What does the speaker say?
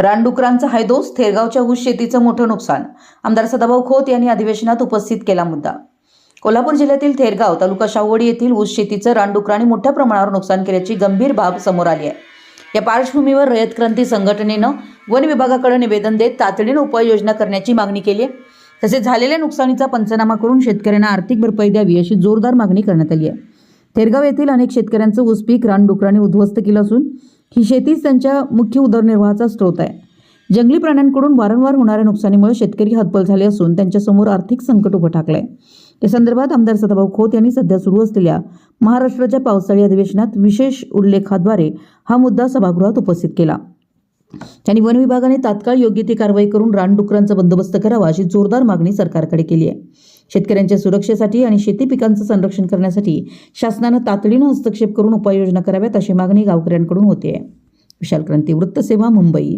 रानडुकरांचा हायदोस थेरगावच्या ऊस शेतीचं मोठं नुकसान. आमदार सदाभाऊ खोत यांनी अधिवेशनात उपस्थित केला मुद्दा. कोल्हापूर जिल्ह्यातील थेरगाव तालुका शाहूवाडी येथील ऊस शेतीचं रानडुकरांनी मोठ्या प्रमाणावर नुकसान केल्याची गंभीर बाब समोर आली आहे. या पार्श्वभूमीवर रयत क्रांती संघटनेनं वन विभागाकडे निवेदन देत तातडीनं उपाययोजना करण्याची मागणी केली आहे. तसेच झालेल्या नुकसानीचा पंचनामा करून शेतकऱ्यांना आर्थिक भरपाई द्यावी अशी जोरदार मागणी करण्यात आली आहे. थेरगाव येथील अनेक शेतकऱ्यांचं ऊस पीक रानडुकरांनी उद्ध्वस्त केलं असून ही शेतीच त्यांच्या मुख्य उदरनिर्वाहाचा स्रोत आहे. जंगली प्राण्यांकडून वारंवार होणाऱ्या नुकसानीमुळे शेतकरी हतबल झाले असून त्यांच्यासमोर आर्थिक संकट उभं ठाकलंय. या संदर्भात आमदार सदाभाऊ खोत यांनी सध्या सुरू असलेल्या महाराष्ट्राच्या पावसाळी अधिवेशनात विशेष उल्लेखाद्वारे हा मुद्दा सभागृहात उपस्थित केला. त्यांनी वन विभागाने तात्काळ योग्य ती कारवाई करून रानडुकरांचा बंदोबस्त करावा अशी जोरदार मागणी सरकारकडे केली आहे. शेतकऱ्यांच्या सुरक्षेसाठी आणि शेती पिकांचं संरक्षण करण्यासाठी शासनानं तातडीनं हस्तक्षेप करून उपाययोजना कराव्यात अशी मागणी गावकऱ्यांकडून होते विशाल क्रांती वृत्तसेवा मुंबई.